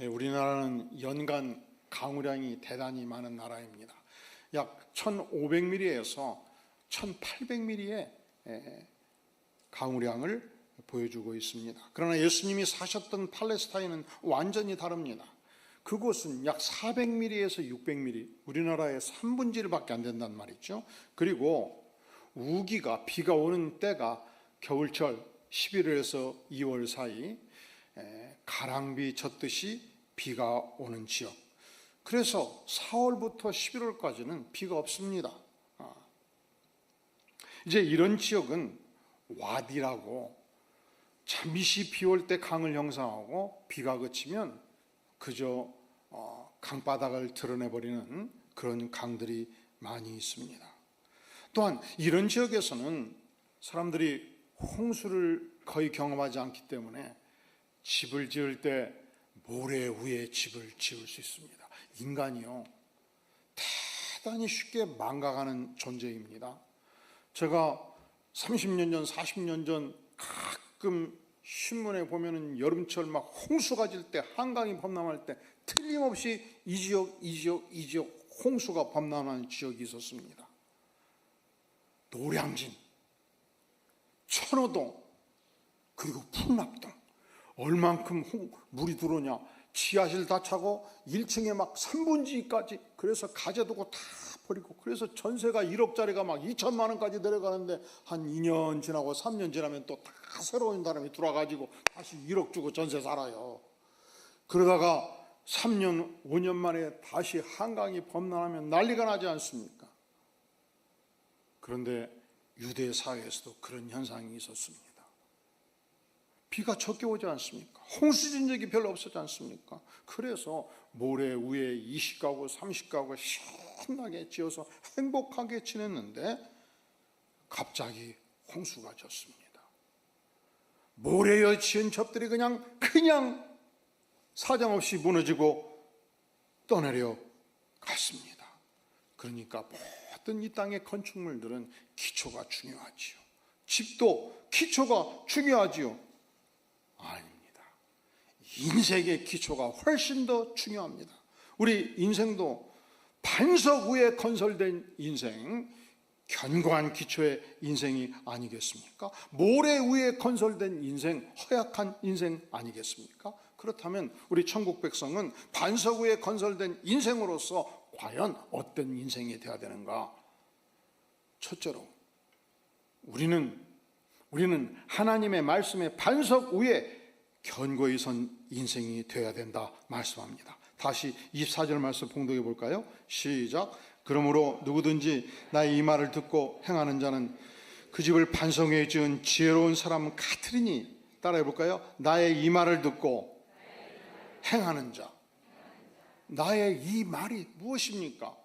예, 우리나라는 연간 강우량이 대단히 많은 나라입니다. 약 1,500mm에서 1,800mm의 강우량을 보여주고 있습니다. 그러나 예수님이 사셨던 팔레스타인은 완전히 다릅니다. 그곳은 약 400mm에서 600mm, 우리나라의 3분의 1밖에 안 된단 말이죠. 그리고 우기가 비가 오는 때가 겨울철 11월에서 2월 사이 에, 가랑비 젖듯이 비가 오는 지역. 그래서 4월부터 11월까지는 비가 없습니다. 아. 이제 이런 지역은 와디라고 잠시 비올 때 강을 형성하고 비가 그치면 그저 어, 강바닥을 드러내버리는 그런 강들이 많이 있습니다. 또한 이런 지역에서는 사람들이 홍수를 거의 경험하지 않기 때문에 집을 지을 때 모래 위에 집을 지을 수 있습니다. 인간이요. 대단히 쉽게 망가가는 존재입니다. 제가 30년 전, 40년 전 가끔 신문에 보면은 여름철 막 홍수가 질 때, 한강이 범람할 때 틀림없이 이 지역, 이 지역, 이 지역 홍수가 범람하는 지역이 있었습니다. 노량진, 천호동, 그리고 풍납동. 얼만큼 홍- 물이 들어오냐. 지하실 다 차고 1층에 막 3분지까지 그래서 가재두고 다 버리고 그래서 전세가 1억짜리가 막 2천만 원까지 내려가는데 한 2년 지나고 3년 지나면 또 다 새로운 사람이 들어와가지고 다시 1억 주고 전세 살아요. 그러다가 3년, 5년 만에 다시 한강이 범람하면 난리가 나지 않습니까? 그런데 유대 사회에서도 그런 현상이 있었습니다. 비가 적게 오지 않습니까? 홍수 진 적이 별로 없었지 않습니까? 그래서 모래 위에 20가구, 30가구 신나게 지어서 행복하게 지냈는데 갑자기 홍수가 졌습니다. 모래에 지은 집들이 그냥 그냥 사정없이 무너지고 떠내려 갔습니다. 그러니까 모든 이 땅의 건축물들은 기초가 중요하지요. 집도 기초가 중요하지요. 아닙니다. 인생의 기초가 훨씬 더 중요합니다. 우리 인생도 반석 위에 건설된 인생, 견고한 기초의 인생이 아니겠습니까? 모래 위에 건설된 인생, 허약한 인생 아니겠습니까? 그렇다면 우리 천국 백성은 반석 위에 건설된 인생으로서 과연 어떤 인생이 되어야 되는가? 첫째로 우리는 우리는 하나님의 말씀의 반석 위에 견고히 선 인생이 되어야 된다 말씀합니다. 다시 24절 말씀 봉독해 볼까요? 시작. 그러므로 누구든지 나의 이 말을 듣고 행하는 자는 그 집을 반석 위에 지은 지혜로운 사람 같으리니 따라해 볼까요? 나의 이 말을 듣고 행하는 자. 나의 이 말이 무엇입니까?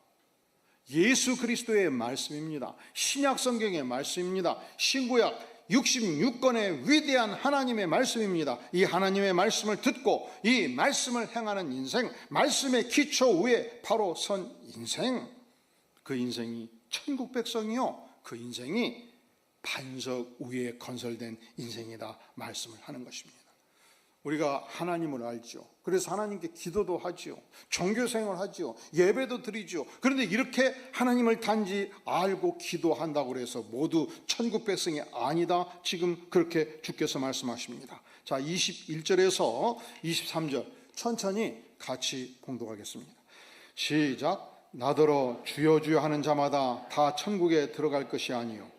예수 그리스도의 말씀입니다. 신약 성경의 말씀입니다. 신구약 66권의 위대한 하나님의 말씀입니다. 이 하나님의 말씀을 듣고 이 말씀을 행하는 인생, 말씀의 기초 위에 바로 선 인생, 그 인생이 천국 백성이요. 그 인생이 반석 위에 건설된 인생이다 말씀을 하는 것입니다. 우리가 하나님을 알죠. 그래서 하나님께 기도도 하지요. 종교 생활을 하지요. 예배도 드리죠. 그런데 이렇게 하나님을 단지 알고 기도한다고 해서 모두 천국 백성이 아니다. 지금 그렇게 주께서 말씀하십니다. 자, 21절에서 23절 천천히 같이 봉독하겠습니다. 시작. 나더러 주여 주여 하는 자마다 다 천국에 들어갈 것이 아니요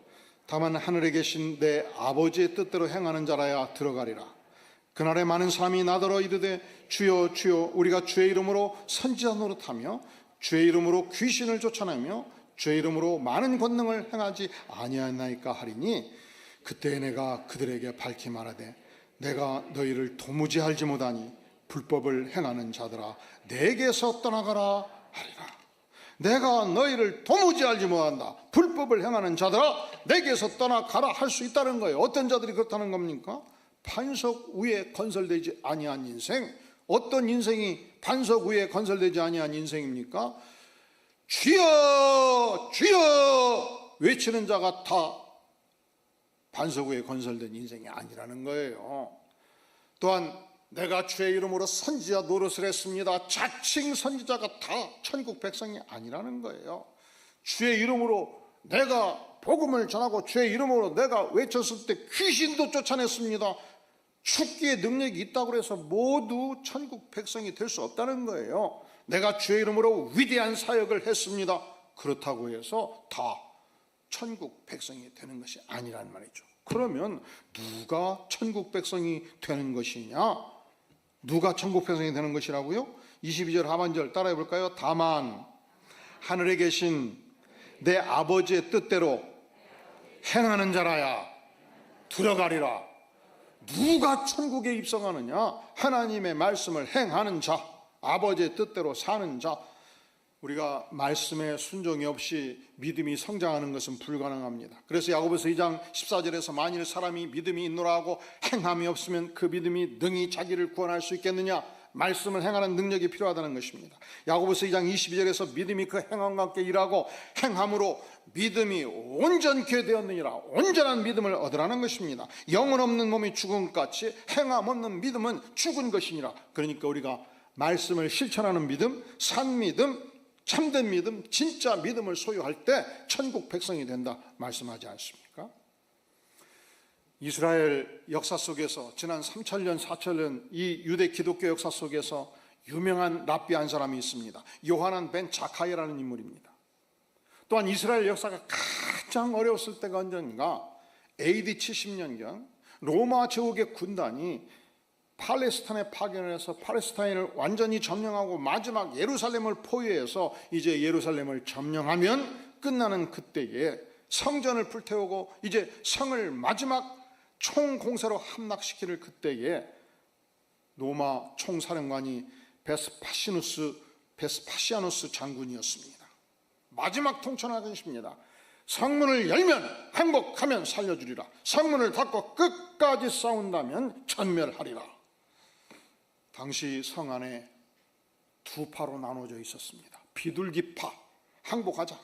다만 하늘에 계신 내 아버지의 뜻대로 행하는 자라야 들어가리라. 그날에 많은 사람이 나더러 이르되 주여 주여 우리가 주의 이름으로 선지자 노릇하며 주의 이름으로 귀신을 쫓아내며 주의 이름으로 많은 권능을 행하지 아니하나이까 하리니 그때 내가 그들에게 밝히 말하되 내가 너희를 도무지 알지 못하니 불법을 행하는 자들아 내게서 떠나가라 하리라. 내가 너희를 도무지 알지 못한다. 불법을 행하는 자들아 내게서 떠나가라 할 수 있다는 거예요. 어떤 자들이 그렇다는 겁니까? 반석 위에 건설되지 아니한 인생 어떤 인생이 반석 위에 건설되지 아니한 인생입니까? 주여 주여 외치는 자가 다 반석 위에 건설된 인생이 아니라는 거예요. 또한 내가 주의 이름으로 선지자 노릇을 했습니다. 자칭 선지자가 다 천국 백성이 아니라는 거예요. 주의 이름으로 내가 복음을 전하고 주의 이름으로 내가 외쳤을 때 귀신도 쫓아냈습니다. 축기의 능력이 있다고 해서 모두 천국 백성이 될 수 없다는 거예요. 내가 주의 이름으로 위대한 사역을 했습니다. 그렇다고 해서 다 천국 백성이 되는 것이 아니란 말이죠. 그러면 누가 천국 백성이 되는 것이냐? 누가 천국 백성이 되는 것이라고요? 22절 하반절 따라해 볼까요? 다만 하늘에 계신 내 아버지의 뜻대로 행하는 자라야 들어가리라. 누가 천국에 입성하느냐? 하나님의 말씀을 행하는 자, 아버지의 뜻대로 사는 자. 우리가 말씀에 순종이 없이 믿음이 성장하는 것은 불가능합니다. 그래서 야고보서 2장 14절에서 만일 사람이 믿음이 있노라 하고 행함이 없으면 그 믿음이 능히 자기를 구원할 수 있겠느냐? 말씀을 행하는 능력이 필요하다는 것입니다. 야고보서 2장 22절에서 믿음이 그 행함과 함께 일하고 행함으로 믿음이 온전케 되었느니라 온전한 믿음을 얻으라는 것입니다. 영은 없는 몸이 죽은 것 같이 행함 없는 믿음은 죽은 것이니라. 그러니까 우리가 말씀을 실천하는 믿음, 산 믿음, 참된 믿음, 진짜 믿음을 소유할 때 천국 백성이 된다 말씀하지 않습니까? 이스라엘 역사 속에서 지난 3천년, 4천년 이 유대 기독교 역사 속에서 유명한 랍비 한 사람이 있습니다. 요하난 벤 자카이라는 인물입니다. 또한 이스라엘 역사가 가장 어려웠을 때가 언젠가 AD 70년경 로마 제국의 군단이 팔레스타인에 파견을 해서 팔레스타인을 완전히 점령하고 마지막 예루살렘을 포위해서 이제 예루살렘을 점령하면 끝나는 그때에 성전을 불태우고 이제 성을 마지막 총공세로 함락시키는 그때에 로마 총사령관이 베스파시누스 베스파시아누스 장군이었습니다. 마지막 통천하던 십니다. 성문을 열면 행복하면 살려주리라. 성문을 닫고 끝까지 싸운다면 전멸하리라. 당시 성 안에 두 파로 나눠져 있었습니다. 비둘기파, 항복하자.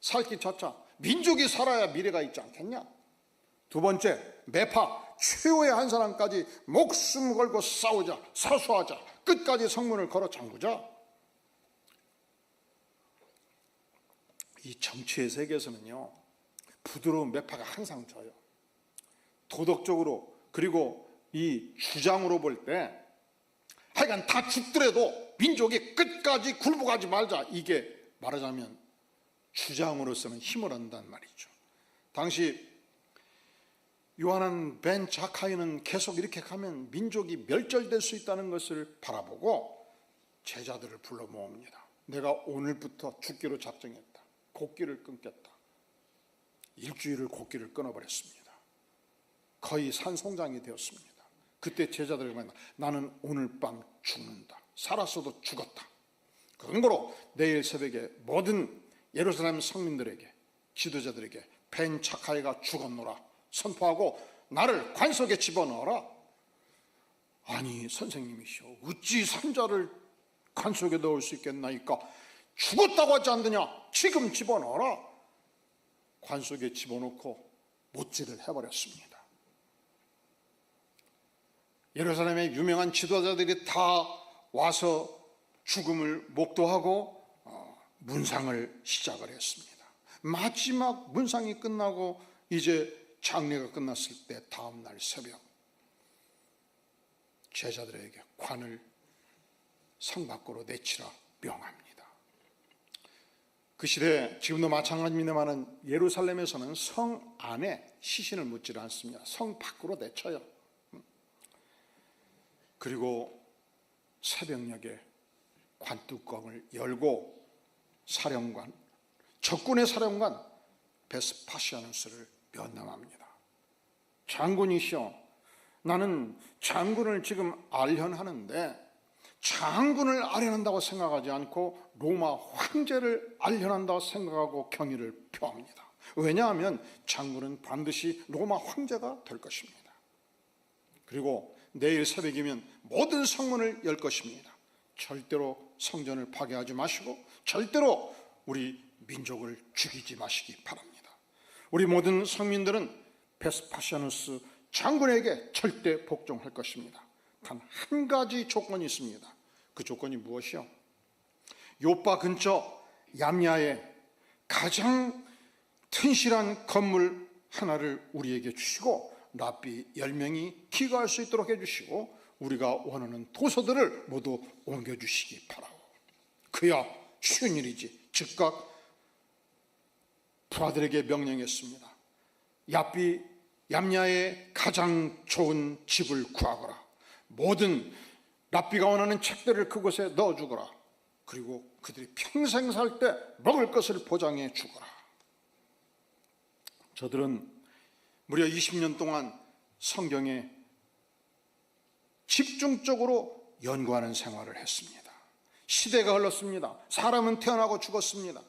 살기 찾자. 민족이 살아야 미래가 있지 않겠냐? 두 번째, 매파, 최후의 한 사람까지 목숨 걸고 싸우자. 사수하자. 끝까지 성문을 걸어 잠그자. 이 정치의 세계에서는요, 부드러운 매파가 항상 져요. 도덕적으로, 그리고 이 주장으로 볼 때, 하여간 다 죽더라도 민족이 끝까지 굴복하지 말자. 이게 말하자면 주장으로서는 힘을 얻는단 말이죠. 당시 요한은 벤 자카이는 계속 이렇게 가면 민족이 멸절될 수 있다는 것을 바라보고 제자들을 불러 모읍니다. 내가 오늘부터 죽기로 작정했다. 곡기를 끊겠다. 일주일을 곡기를 끊어버렸습니다. 거의 산송장이 되었습니다. 그때 제자들이 말합니다. 나는 오늘 밤 죽는다. 살았어도 죽었다. 그 근거로 내일 새벽에 모든 예루살렘 성민들에게 지도자들에게 벤 차카이가 죽었노라 선포하고 나를 관속에 집어넣어라. 아니 선생님이시오. 어찌 산자를 관속에 넣을 수 있겠나이까? 죽었다고 하지 않느냐? 지금 집어넣어라. 관속에 집어넣고 못질을 해버렸습니다. 예루살렘의 유명한 지도자들이 다 와서 죽음을 목도하고 어, 문상을 시작을 했습니다. 마지막 문상이 끝나고 이제 장례가 끝났을 때 다음 날 새벽 제자들에게 관을 성 밖으로 내치라 명합니다. 그 시대 지금도 마찬가지입니다만은 예루살렘에서는 성 안에 시신을 묻지 않습니다. 성 밖으로 내쳐요. 그리고 새벽녘에 관뚜껑을 열고 사령관, 적군의 사령관 베스파시아누스를 면담합니다. 장군이시여, 나는 장군을 지금 알현하는데 장군을 알현한다고 생각하지 않고 로마 황제를 알현한다고 생각하고 경의를 표합니다. 왜냐하면 장군은 반드시 로마 황제가 될 것입니다. 그리고 내일 새벽이면 모든 성문을 열 것입니다. 절대로 성전을 파괴하지 마시고 절대로 우리 민족을 죽이지 마시기 바랍니다. 우리 모든 성민들은 베스파시아누스 장군에게 절대 복종할 것입니다. 단 한 가지 조건이 있습니다. 그 조건이 무엇이요? 요파 근처 얌야에 가장 튼실한 건물 하나를 우리에게 주시고 랍비 열 명이 기거할 수 있도록 해주시고 우리가 원하는 도서들을 모두 옮겨주시기 바라고 그야 쉬운 일이지 즉각 부하들에게 명령했습니다 랍비 얌야에 가장 좋은 집을 구하거라 모든 랍비가 원하는 책들을 그곳에 넣어 주거라 그리고 그들이 평생 살 때 먹을 것을 보장해 주거라 저들은 무려 20년 동안 성경에 집중적으로 연구하는 생활을 했습니다. 시대가 흘렀습니다. 사람은 태어나고 죽었습니다.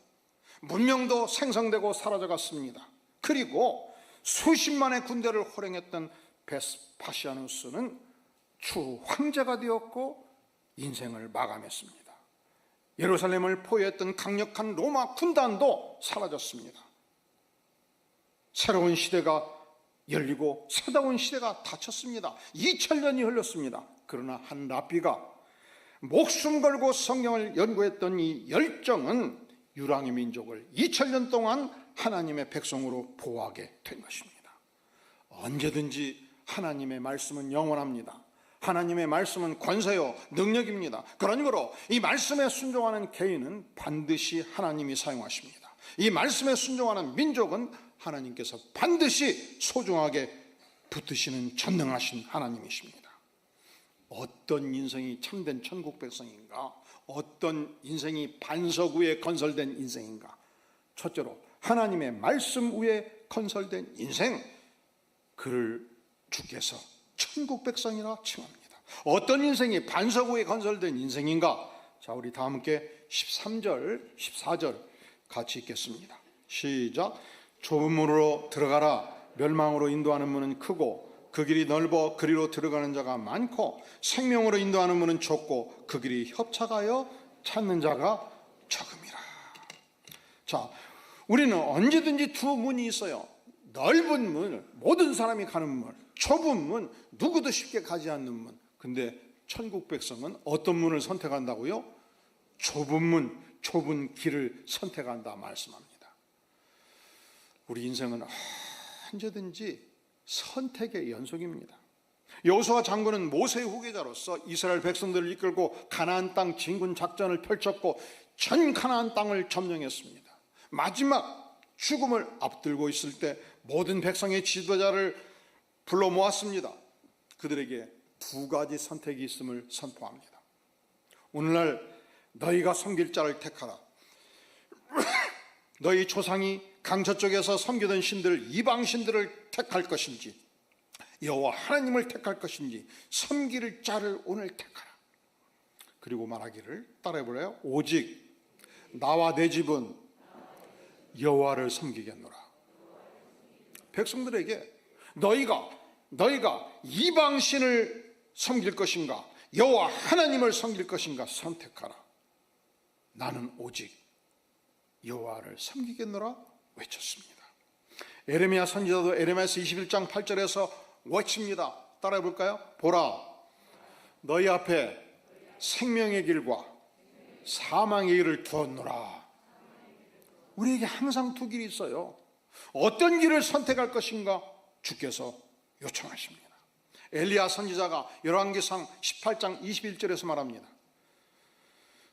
문명도 생성되고 사라져갔습니다. 그리고 수십만의 군대를 호령했던 베스파시아누스는 추 황제가 되었고 인생을 마감했습니다. 예루살렘을 포위했던 강력한 로마 군단도 사라졌습니다. 새로운 시대가 열리고 새로운 시대가 닫혔습니다. 2000년이 흘렀습니다. 그러나 한 랍비가 목숨 걸고 성경을 연구했던 이 열정은 유랑의 민족을 2000년 동안 하나님의 백성으로 보호하게 된 것입니다. 언제든지 하나님의 말씀은 영원합니다. 하나님의 말씀은 권세요 능력입니다. 그러므로 이 말씀에 순종하는 개인은 반드시 하나님이 사용하십니다. 이 말씀에 순종하는 민족은 하나님께서 반드시 소중하게 붙드시는 전능하신 하나님이십니다. 어떤 인생이 참된 천국 백성인가? 어떤 인생이 반석 위에 건설된 인생인가? 첫째로 하나님의 말씀 위에 건설된 인생 그를 주께서 천국 백성이라 칭합니다. 어떤 인생이 반석 위에 건설된 인생인가? 자, 우리 다 함께 13절, 14절 같이 읽겠습니다. 시작. 좁은 문으로 들어가라. 멸망으로 인도하는 문은 크고 그 길이 넓어 그리로 들어가는 자가 많고 생명으로 인도하는 문은 좁고 그 길이 협착하여 찾는 자가 적음이라. 자, 우리는 언제든지 두 문이 있어요. 넓은 문, 모든 사람이 가는 문, 좁은 문, 누구도 쉽게 가지 않는 문. 근데 천국 백성은 어떤 문을 선택한다고요? 좁은 문, 좁은 길을 선택한다 말씀합니다. 우리 인생은 언제든지 선택의 연속입니다. 여호수아 장군은 모세의 후계자로서 이스라엘 백성들을 이끌고 가나안 땅 진군 작전을 펼쳤고 전 가나안 땅을 점령했습니다. 마지막 죽음을 앞들고 있을 때 모든 백성의 지도자를 불러 모았습니다. 그들에게 두 가지 선택이 있음을 선포합니다. 오늘날 너희가 섬길 자를 택하라. 너희 조상이 강저 쪽에서 섬기던 신들 이방 신들을 택할 것인지 여호와 하나님을 택할 것인지 섬길 자를 오늘 택하라. 그리고 말하기를 따라해 보래요. 오직 나와 내 집은 여호와를 섬기겠노라. 백성들에게 너희가 너희가 이방 신을 섬길 것인가 여호와 하나님을 섬길 것인가 선택하라. 나는 오직 여호와를 섬기겠노라 외쳤습니다. 에레미야 선지자도 에레미야서 21장 8절에서 외칩니다. 따라해 볼까요? 보라 너희 앞에 생명의 길과 사망의 길을 두었노라. 우리에게 항상 두 길이 있어요. 어떤 길을 선택할 것인가 주께서 요청하십니다. 엘리야 선지자가 열왕기상 18장 21절에서 말합니다.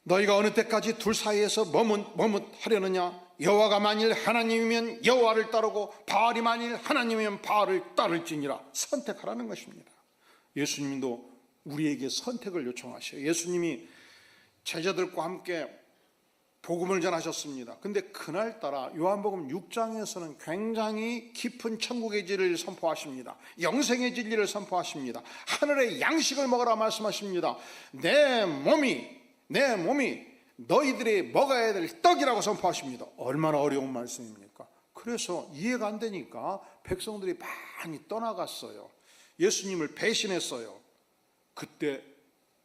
너희가 어느 때까지 둘 사이에서 머뭇 머뭇하려느냐? 여호와가 만일 하나님이면 여호와를 따르고 바알이 만일 하나님이면 바알을 따를지니라 선택하라는 것입니다. 예수님도 우리에게 선택을 요청하셔요. 예수님이 제자들과 함께 복음을 전하셨습니다. 근데 그날따라 요한복음 6장에서는 굉장히 깊은 천국의 진리를 선포하십니다. 영생의 진리를 선포하십니다. 하늘의 양식을 먹으라 말씀하십니다. 내 몸이 내 몸이 너희들이 먹어야 될 떡이라고 선포하십니다. 얼마나 어려운 말씀입니까? 그래서 이해가 안 되니까 백성들이 많이 떠나갔어요. 예수님을 배신했어요. 그때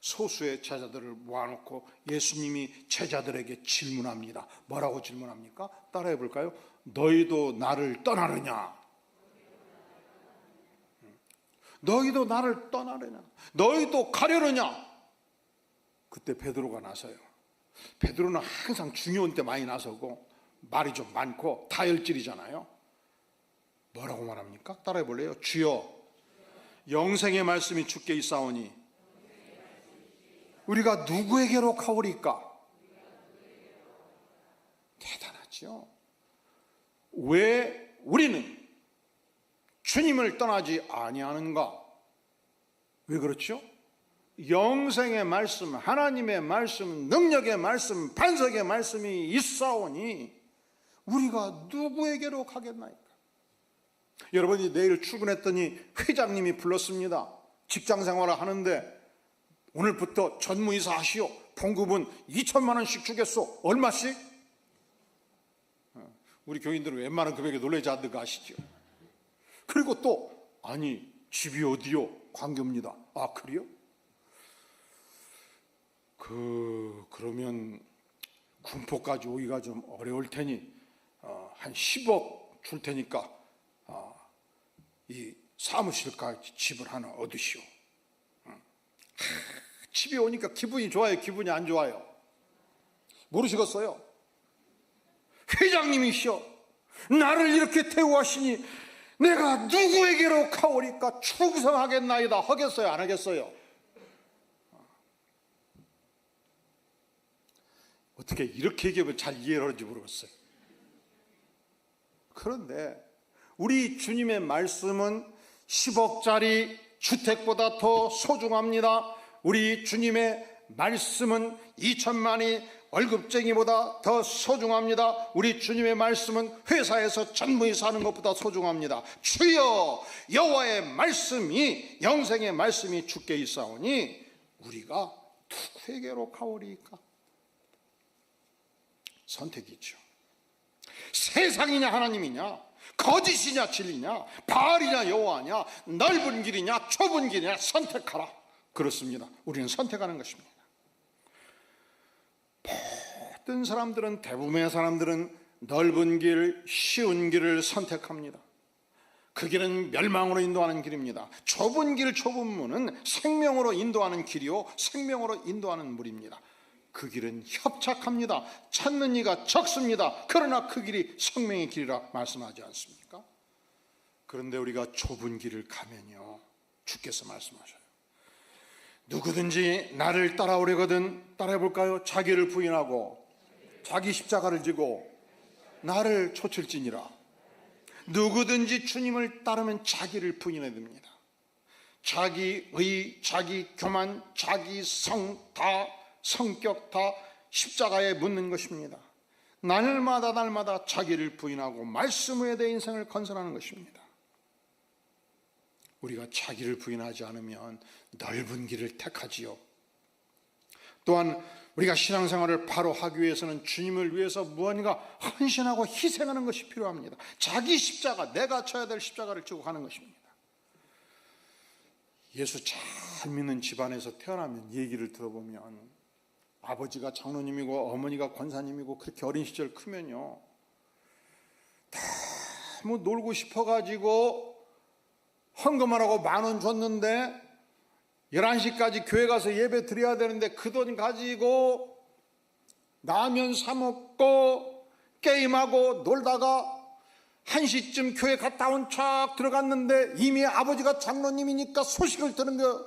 소수의 제자들을 모아놓고 예수님이 제자들에게 질문합니다. 뭐라고 질문합니까? 따라해 볼까요? 너희도 나를 떠나느냐? 너희도 나를 떠나려냐? 너희도 가려느냐? 그때 베드로가 나서요. 베드로는 항상 중요한 때 많이 나서고 말이 좀 많고 다혈질이잖아요. 뭐라고 말합니까? 따라해 볼래요? 주여 영생의 말씀이 주께 있사오니 우리가 누구에게로 가오리까? 대단하죠. 왜 우리는 주님을 떠나지 아니하는가? 왜 그렇죠? 영생의 말씀, 하나님의 말씀, 능력의 말씀, 반석의 말씀이 있사오니 우리가 누구에게로 가겠나이까? 여러분이 내일 출근했더니 회장님이 불렀습니다. 직장 생활을 하는데 오늘부터 전무이사 하시오. 봉급은 2천만 원씩 주겠소. 얼마씩? 어, 우리 교인들은 웬만한 금액에 놀라지 않는 거 아시죠? 그리고 또 아니 집이 어디요? 광교입니다. 아 그래요? 그 그러면 군포까지 오기가 좀 어려울 테니 어, 한 10억 줄 테니까 어, 이 사무실까지 집을 하나 얻으시오. 응. 하, 집에 오니까 기분이 좋아요, 기분이 안 좋아요. 모르시겠어요? 회장님이시여, 나를 이렇게 대우하시니 내가 누구에게로 가오리까 충성하겠나이다 하겠어요, 안 하겠어요? 어떻게 이렇게 얘기하면 잘 이해를 하는지 모르겠어요. 그런데 우리 주님의 말씀은 10억짜리 주택보다 더 소중합니다. 우리 주님의 말씀은 2천만이 월급쟁이보다 더 소중합니다. 우리 주님의 말씀은 회사에서 전무히 사는 것보다 소중합니다. 주여 여호와의 말씀이 영생의 말씀이 주께 있사오니 우리가 누구에게로 가오리까? 선택이죠. 세상이냐 하나님이냐 거짓이냐 진리냐 바알이냐 여호와냐 넓은 길이냐 좁은 길이냐 선택하라. 그렇습니다. 우리는 선택하는 것입니다. 모든 사람들은 대부분의 사람들은 넓은 길 쉬운 길을 선택합니다. 그 길은 멸망으로 인도하는 길입니다. 좁은 길 좁은 문은 생명으로 인도하는 길이요 생명으로 인도하는 물입니다 그 길은 협착합니다. 찾는 이가 적습니다. 그러나 그 길이 생명의 길이라 말씀하지 않습니까? 그런데 우리가 좁은 길을 가면요. 주께서 말씀하셔요. 누구든지 나를 따라오려거든 따라해 볼까요? 자기를 부인하고 자기 십자가를 지고 나를 쫓을지니라. 누구든지 주님을 따르면 자기를 부인해야 됩니다. 자기의, 자기 교만, 자기 성, 다 성격 다 십자가에 묻는 것입니다. 날마다 날마다 자기를 부인하고 말씀 외에 내 인생을 건설하는 것입니다. 우리가 자기를 부인하지 않으면 넓은 길을 택하지요. 또한 우리가 신앙생활을 바로 하기 위해서는 주님을 위해서 무언가 헌신하고 희생하는 것이 필요합니다. 자기 십자가, 내가 쳐야 될 십자가를 지고 가는 것입니다. 예수 잘 믿는 집안에서 태어나면 얘기를 들어보면 아버지가 장로님이고 어머니가 권사님이고 그렇게 어린 시절 크면요. 다 뭐 놀고 싶어가지고 헌금을 하고 만 원 줬는데 11시까지 교회 가서 예배 드려야 되는데 그 돈 가지고 라면 사먹고 게임하고 놀다가 1시쯤 교회 갔다 온 척 들어갔는데 이미 아버지가 장로님이니까 소식을 들은 거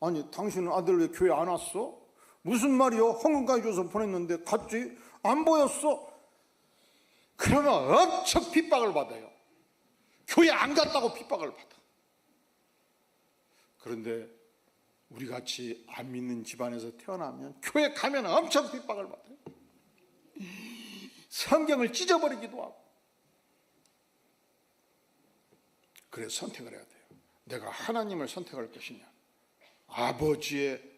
아니 당신은 아들 왜 교회 안 왔어? 무슨 말이요? 헌금까지 줘서 보냈는데 갔지? 안 보였어? 그러면 엄청 핍박을 받아요. 교회 안 갔다고 핍박을 받아. 그런데 우리 같이 안 믿는 집안에서 태어나면 교회 가면 엄청 핍박을 받아요. 성경을 찢어버리기도 하고. 그래서 선택을 해야 돼요. 내가 하나님을 선택할 것이냐, 아버지의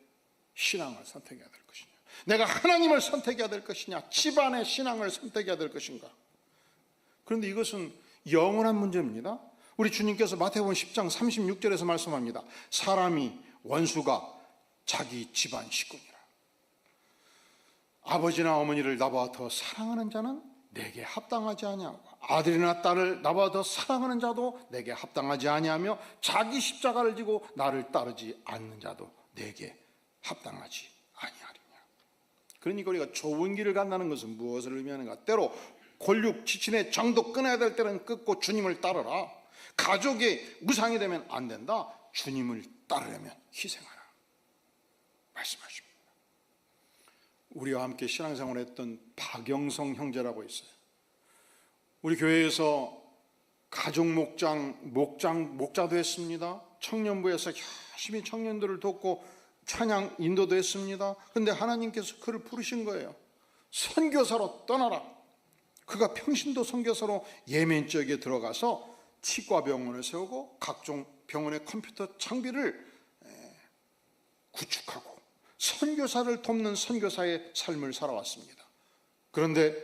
신앙을 선택해야 될 것이냐? 내가 하나님을 선택해야 될 것이냐? 집안의 신앙을 선택해야 될 것인가? 그런데 이것은 영원한 문제입니다. 우리 주님께서 마태복음 10장 36절에서 말씀합니다. 사람이 원수가 자기 집안 식구니라. 아버지나 어머니를 나보다 더 사랑하는 자는 내게 합당하지 아니하고 아들이나 딸을 나보다 더 사랑하는 자도 내게 합당하지 아니하며 자기 십자가를 지고 나를 따르지 않는 자도 내게 합당하지 아니하리냐. 그러니까 우리가 좁은 길을 간다는 것은 무엇을 의미하는가? 때로 권력 지친의 정도 끊어야 될 때는 끊고 주님을 따르라. 가족이 무상이 되면 안 된다. 주님을 따르려면 희생하라. 말씀하십니다. 우리와 함께 신앙생활 했던 박영성 형제라고 있어요. 우리 교회에서 가족 목장, 목장, 목자도 했습니다. 청년부에서 열심히 청년들을 돕고 찬양 인도도 했습니다. 근데 하나님께서 그를 부르신 거예요. 선교사로 떠나라. 그가 평신도 선교사로 예멘 지역에 들어가서 치과 병원을 세우고 각종 병원의 컴퓨터 장비를 구축하고 선교사를 돕는 선교사의 삶을 살아왔습니다. 그런데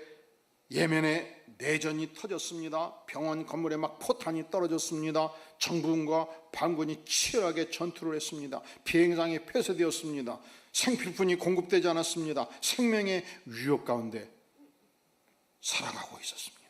예멘에 내전이 터졌습니다. 병원 건물에 막 포탄이 떨어졌습니다. 정부군과 반군이 치열하게 전투를 했습니다. 비행장이 폐쇄되었습니다. 생필품이 공급되지 않았습니다. 생명의 위협 가운데 살아가고 있었습니다.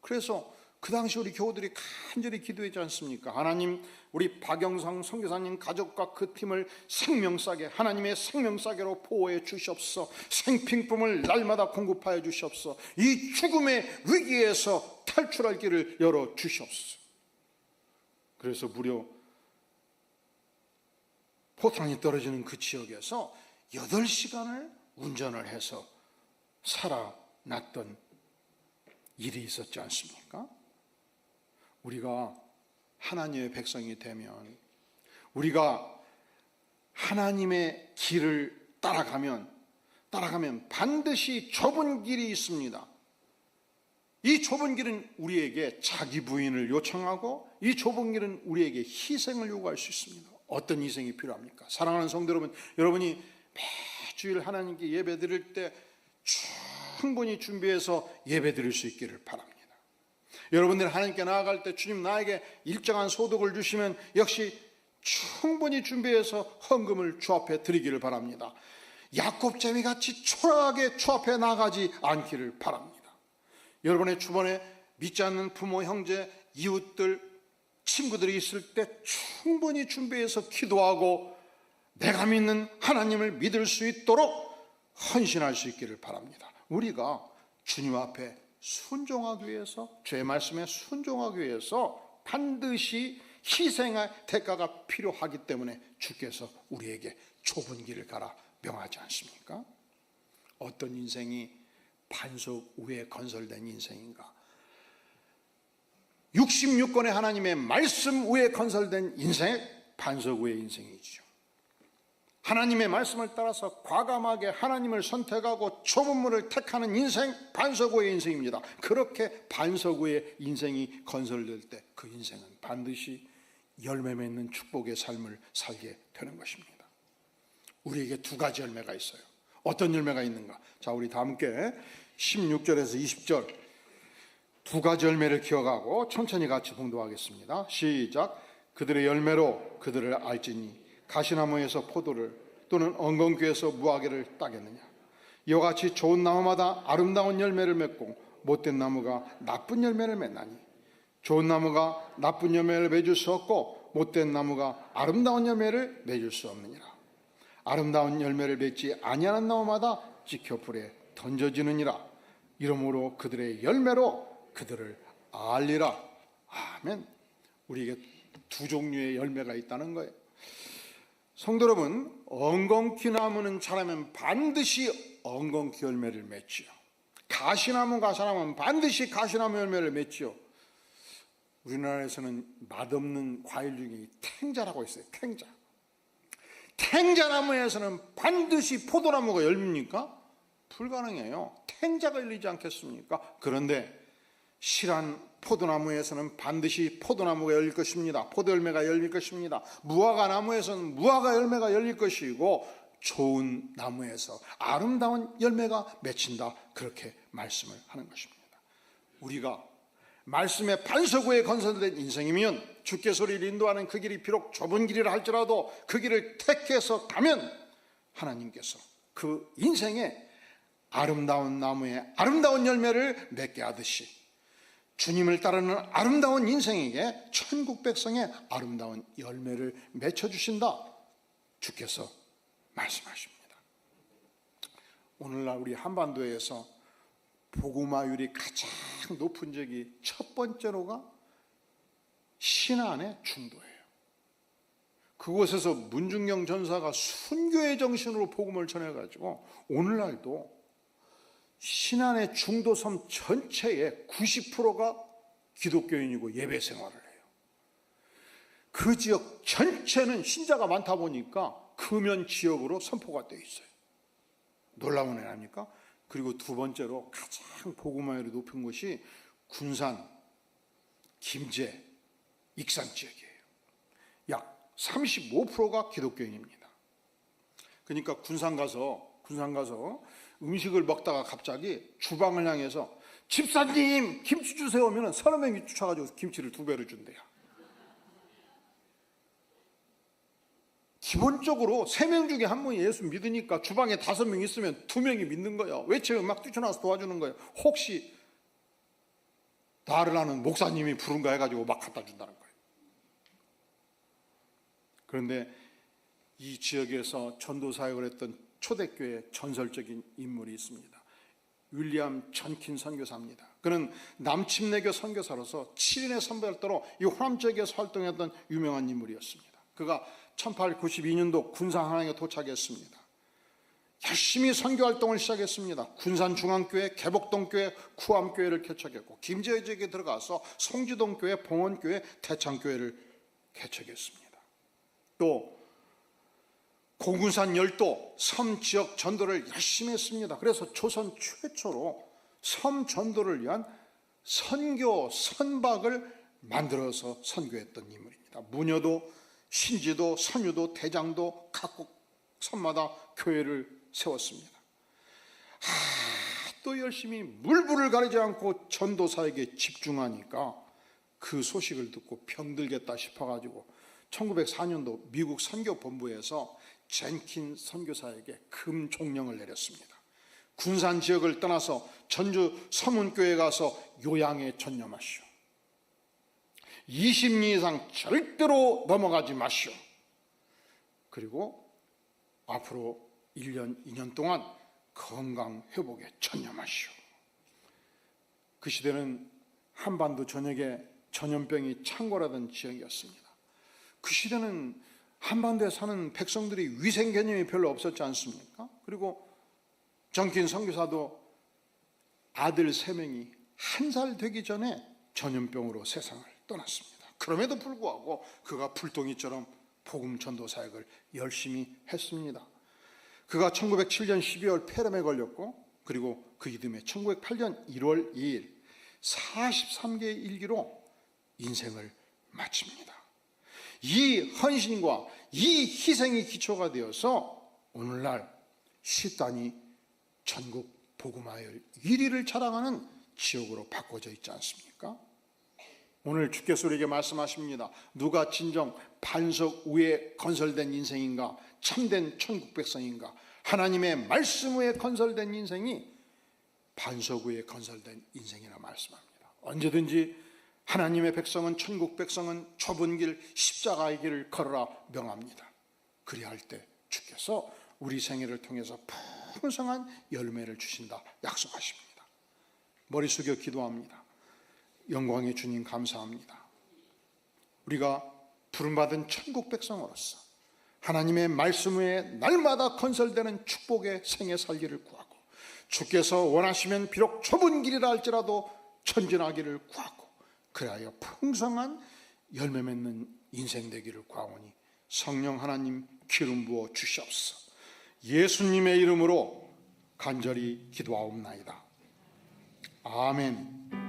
그래서 그 당시 우리 교우들이 간절히 기도했지 않습니까? 하나님, 우리 박영상 선교사님 가족과 그 팀을 생명싸게 하나님의 생명싸게로 보호해 주시옵소서. 생필품을 날마다 공급하여 주시옵소서. 이 죽음의 위기에서 탈출할 길을 열어 주시옵소서. 그래서 무려 포탄이 떨어지는 그 지역에서 8시간을 운전을 해서 살아났던 일이 있었지 않습니까? 우리가 하나님의 백성이 되면 우리가 하나님의 길을 따라가면 따라가면 반드시 좁은 길이 있습니다. 이 좁은 길은 우리에게 자기 부인을 요청하고 이 좁은 길은 우리에게 희생을 요구할 수 있습니다. 어떤 희생이 필요합니까? 사랑하는 성도 여러분, 여러분이 매주일 하나님께 예배 드릴 때 충분히 준비해서 예배 드릴 수 있기를 바랍니다. 여러분들 하나님께 나아갈 때 주님 나에게 일정한 소득을 주시면 역시 충분히 준비해서 헌금을 주 앞에 드리기를 바랍니다. 야곱재미 같이 초라하게 주 앞에 나가지 않기를 바랍니다. 여러분의 주변에 믿지 않는 부모, 형제, 이웃들, 친구들이 있을 때 충분히 준비해서 기도하고 내가 믿는 하나님을 믿을 수 있도록 헌신할 수 있기를 바랍니다. 우리가 주님 앞에 순종하기 위해서 죄 말씀에 순종하기 위해서 반드시 희생의 대가가 필요하기 때문에 주께서 우리에게 좁은 길을 가라 명하지 않습니까? 어떤 인생이 반석 위에 건설된 인생인가? 66권의 하나님의 말씀 위에 건설된 인생, 반석 위의 인생이죠. 하나님의 말씀을 따라서 과감하게 하나님을 선택하고 문을 택하는 인생, 반석우의 인생입니다. 그렇게 반석우의 인생이 건설될 때 그 인생은 반드시 열매 맺는 축복의 삶을 살게 되는 것입니다. 우리에게 두 가지 열매가 있어요. 어떤 열매가 있는가? 자, 우리 다 함께 16절에서 20절 두 가지 열매를 기억하고 천천히 같이 봉독하겠습니다. 시작. 그들의 열매로 그들을 알지니 가시나무에서 포도를 또는 엉겅퀴에서 무화과를 따겠느냐? 이와 같이 좋은 나무마다 아름다운 열매를 맺고 못된 나무가 나쁜 열매를 맺나니? 좋은 나무가 나쁜 열매를 맺을 수 없고 못된 나무가 아름다운 열매를 맺을 수 없느니라. 아름다운 열매를 맺지 아니하는 나무마다 지켜 불에 던져지느니라. 이러므로 그들의 열매로 그들을 알리라. 아멘. 우리에게 두 종류의 열매가 있다는 거예요 성도 여러분, 엉겅퀴 나무는 자라면 반드시 엉겅퀴 열매를 맺지요. 가시나무가 자라면 반드시 가시나무 열매를 맺지요. 우리나라에서는 맛없는 과일 중에 탱자라고 있어요. 탱자. 탱자나무에서는 반드시 포도나무가 열립니까? 불가능해요. 탱자가 열리지 않겠습니까? 그런데 실한 포도나무에서는 반드시 포도나무가 열릴 것입니다. 포도 열매가 열릴 것입니다. 무화과 나무에서는 무화과 열매가 열릴 것이고 좋은 나무에서 아름다운 열매가 맺힌다. 그렇게 말씀을 하는 것입니다. 우리가 말씀의 반석 위에 건설된 인생이면 주께서 우리를 인도하는 그 길이 비록 좁은 길이라 할지라도 그 길을 택해서 가면 하나님께서 그 인생에 아름다운 나무에 아름다운 열매를 맺게 하듯이 주님을 따르는 아름다운 인생에게 천국 백성의 아름다운 열매를 맺혀 주신다. 주께서 말씀하십니다. 오늘날 우리 한반도에서 복음화율이 가장 높은 적이 첫 번째로가 신안의 중도예요. 그곳에서 문중영 전사가 순교의 정신으로 복음을 전해가지고 오늘날도 신안의 중도섬 전체의 90%가 기독교인이고 예배 생활을 해요. 그 지역 전체는 신자가 많다 보니까 금연 지역으로 선포가 되어 있어요. 놀라운 애 아닙니까? 그리고 두 번째로 가장 복음화율이 높은 곳이 군산, 김제, 익산 지역이에요. 약 35%가 기독교인입니다. 그러니까 군산 가서 군산 가서 음식을 먹다가 갑자기 주방을 향해서 집사님 김치 주세요 하면 서너 명이 쫓아가지고 김치를 두 배로 준대요. 기본적으로 세 명 중에 한 명이 예수 믿으니까 주방에 다섯 명 있으면 두 명이 믿는 거예요. 외치고 막 뛰쳐나와서 도와주는 거예요. 혹시 나를 아는 목사님이 부른가 해가지고 막 갖다 준다는 거예요. 그런데 이 지역에서 전도 사역을 했던 초대교회 전설적인 인물이 있습니다. 윌리엄 전킨 선교사입니다. 그는 남침내교 선교사로서 7인의 선별도로 이 호남 지역에서 활동했던 유명한 인물이었습니다. 그가 1892년도 군산 한양에 도착했습니다. 열심히 선교 활동을 시작했습니다. 군산 중앙교회, 개복동 교회, 쿠암교회를 개척했고 김제 지역에 들어가서 송지동교회, 봉원 교회, 대창 교회를 개척했습니다. 또 공군산 열도 섬 지역 전도를 열심히 했습니다. 그래서 조선 최초로 섬 전도를 위한 선교 선박을 만들어서 선교했던 인물입니다. 무녀도 신지도 선유도 대장도 각국 섬마다 교회를 세웠습니다. 아, 또 열심히 물불을 가리지 않고 전도사에게 집중하니까 그 소식을 듣고 병들겠다 싶어가지고 1904년도 미국 선교본부에서 젠킨 선교사에게 금종령을 내렸습니다. 군산 지역을 떠나서 전주 서문교회 가서 요양에 전념하시오. 20리 이상 절대로 넘어가지 마시오. 그리고 앞으로 1년, 2년 동안 건강 회복에 전념하시오. 그 시대는 한반도 전역에 전염병이 창궐하던 지역이었습니다. 그 시대는 한반도에 사는 백성들이 위생 개념이 별로 없었지 않습니까? 그리고 정킨 선교사도 아들 세 명이 한 살 되기 전에 전염병으로 세상을 떠났습니다. 그럼에도 불구하고 그가 불똥이처럼 복음 전도 사역을 열심히 했습니다. 그가 1907년 12월 폐렴에 걸렸고 그리고 그 이듬해 1908년 1월 2일 43개의 일기로 인생을 마칩니다. 이 헌신과 이 희생이 기초가 되어서 오늘날 시단이 전국 복음화율 1위를 자랑하는 지역으로 바꿔져 있지 않습니까? 오늘 주께서 우리에게 말씀하십니다. 누가 진정 반석 위에 건설된 인생인가? 참된 천국 백성인가? 하나님의 말씀 위에 건설된 인생이 반석 위에 건설된 인생이라 말씀합니다. 언제든지 하나님의 백성은 천국 백성은 좁은 길 십자가의 길을 걸어라 명합니다. 그리할 때 주께서 우리 생애를 통해서 풍성한 열매를 주신다 약속하십니다. 머리 숙여 기도합니다. 영광의 주님 감사합니다. 우리가 부름받은 천국 백성으로서 하나님의 말씀 위에 날마다 건설되는 축복의 생애 살기를 구하고 주께서 원하시면 비록 좁은 길이라 할지라도 전진하기를 구하고 그리하여 풍성한 열매 맺는 인생 되기를 구하오니 성령 하나님 기름 부어 주시옵소서 예수님의 이름으로 간절히 기도하옵나이다. 아멘.